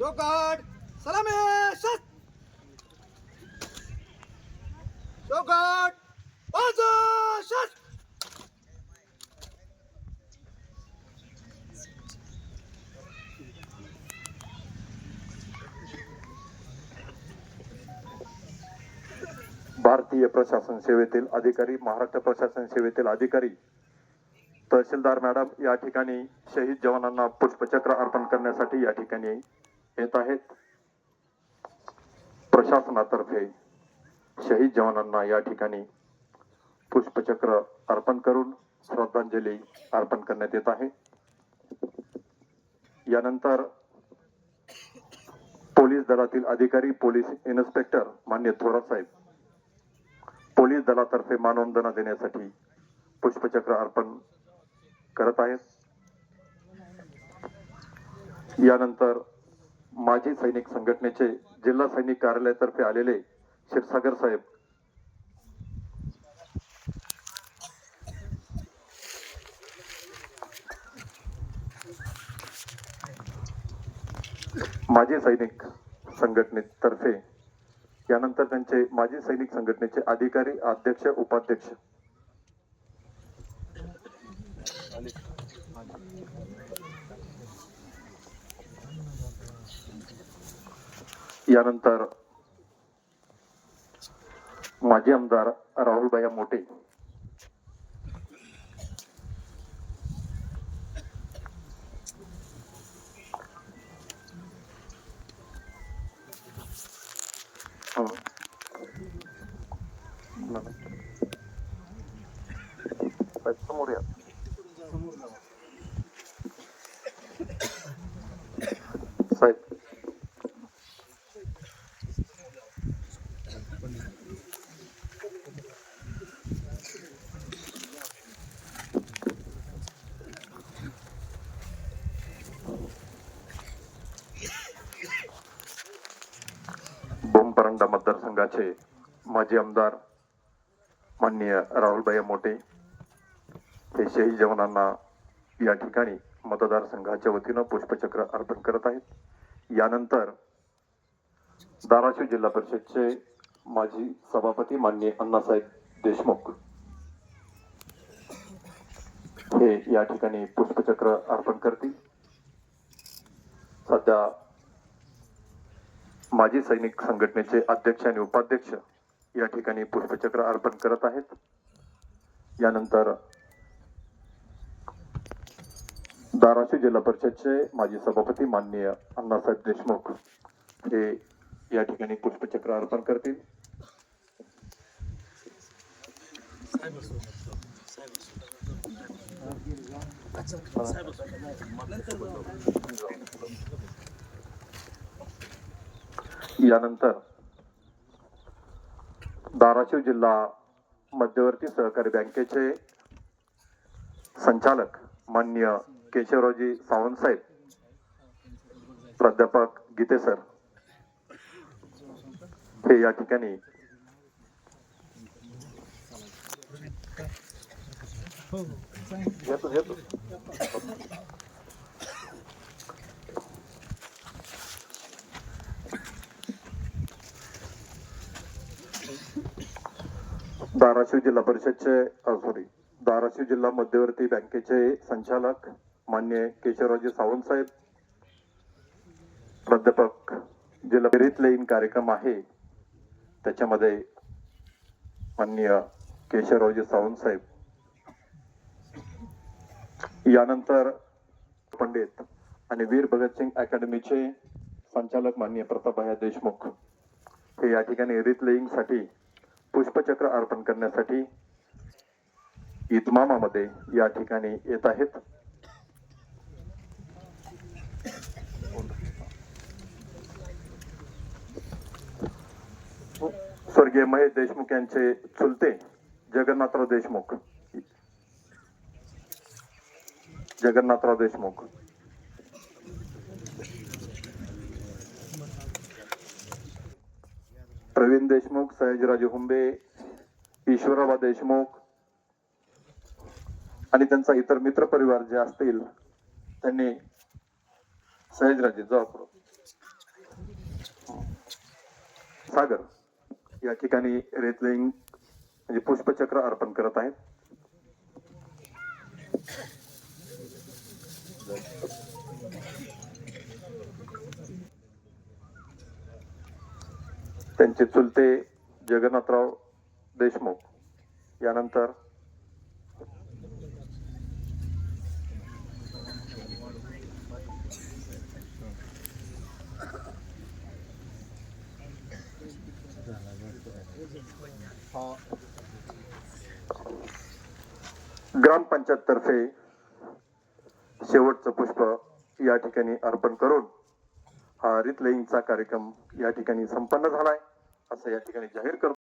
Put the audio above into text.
चौकट सलामेश! चौकट पाच भारतीय प्रशासन सेवेतील अधिकारी महाराष्ट्र प्रशासन सेवेतील अधिकारी तहसीलदार मॅडम या ठिकाणी शहीद जवानांना पुष्पचक्र अर्पण करण्यासाठी या ठिकाणी येत आहेत. प्रशासनातर्फे शहीद जवानांना या ठिकाणी पुष्पचक्र अर्पण करून श्रद्धांजली अर्पण करण्यात येत आहे. यानंतर पोलीस दलातील अधिकारी पोलीस इन्स्पेक्टर मान्य थोरात साहेब पोलीस दलातर्फे मानवंदना देण्यासाठी पुष्पचक्र अर्पण करत आहेत. यानंतर माजी सैनिक संघटनेचे जिल्हा सैनिक कार्यालयातर्फे आलेले क्षीरसागर साहेब. माजी सैनिक संघटनेतर्फे यानंतर त्यांचे माजी सैनिक संघटनेचे अधिकारी अध्यक्ष उपाध्यक्ष. यानंतर माजी आमदार राहुलभाई मोठे हं. साहेब, समोर या साहेब. परंडा मतदारसंघाचे माजी आमदार माननीय राहुलभाई मोटे हे शहीद जवानांना या ठिकाणी मतदारसंघाच्या वतीनं पुष्पचक्र अर्पण करत आहेत. यानंतर धाराशिव जिल्हा परिषदचे माजी सभापती माननीय अण्णासाहेब देशमुख हे या ठिकाणी पुष्पचक्र अर्पण करतील. सध्या माजी सैनिक संघटनेचे अध्यक्ष आणि उपाध्यक्ष या ठिकाणी पुष्पचक्र अर्पण करत आहेत. यानंतर धाराशिव जिल्हा परिषदचे माजी सभापती माननीय अण्णासाहेब देशमुख हे या ठिकाणी पुष्पचक्र अर्पण करतील. यानंतर धाराशिव जिल्हा मध्यवर्ती सहकारी बँकेचे संचालक मान्य केशवरावजी सावंत साहेब प्राध्यापक गीते सर हे या ठिकाणी येतो येतो. धाराशिव जिल्हा परिषदचे सॉरी धाराशिव जिल्हा मध्यवर्ती बँकेचे संचालक मान्य केशवरावजी सावंत साहेब. प्राध्यापक जिल्हा फेरीतले इन कार्यक्रम आहे. त्याच्यामध्ये माननीय केशवरावजी सावंत साहेब. यानंतर पंडित आणि वीर भगतसिंग अकॅडमीचे संचालक मान्य प्रतापभाया देशमुख. हे या ठिकाणी रितलेईंगसाठी साठी पुष्पचक्र अर्पण करण्यासाठी इतमामामध्ये या ठिकाणी येत आहेत. स्वर्गीय महेश देशमुख यांचे चुलते जगन्नाथराव देशमुख. जगन्नाथराव देशमुख. प्रवीण देशमुख सयाजीराजे हुंबे ईश्वराबा देशमुख आणि त्यांचा इतर मित्र परिवार जे असतील त्यांनी सयाजीराजे जबाब सागर या ठिकाणी रेतलिंग म्हणजे पुष्पचक्र अर्पण करत आहेत. त्यांचे चुलते जगन्नाथराव देशमुख यानंतर ग्रामपंचायत तर्फे शेवटचं पुष्प या ठिकाणी अर्पण करून हा रितलेईंगचा कार्यक्रम या ठिकाणी संपन्न झालाय. असं या ठिकाणी जाहीर करतो.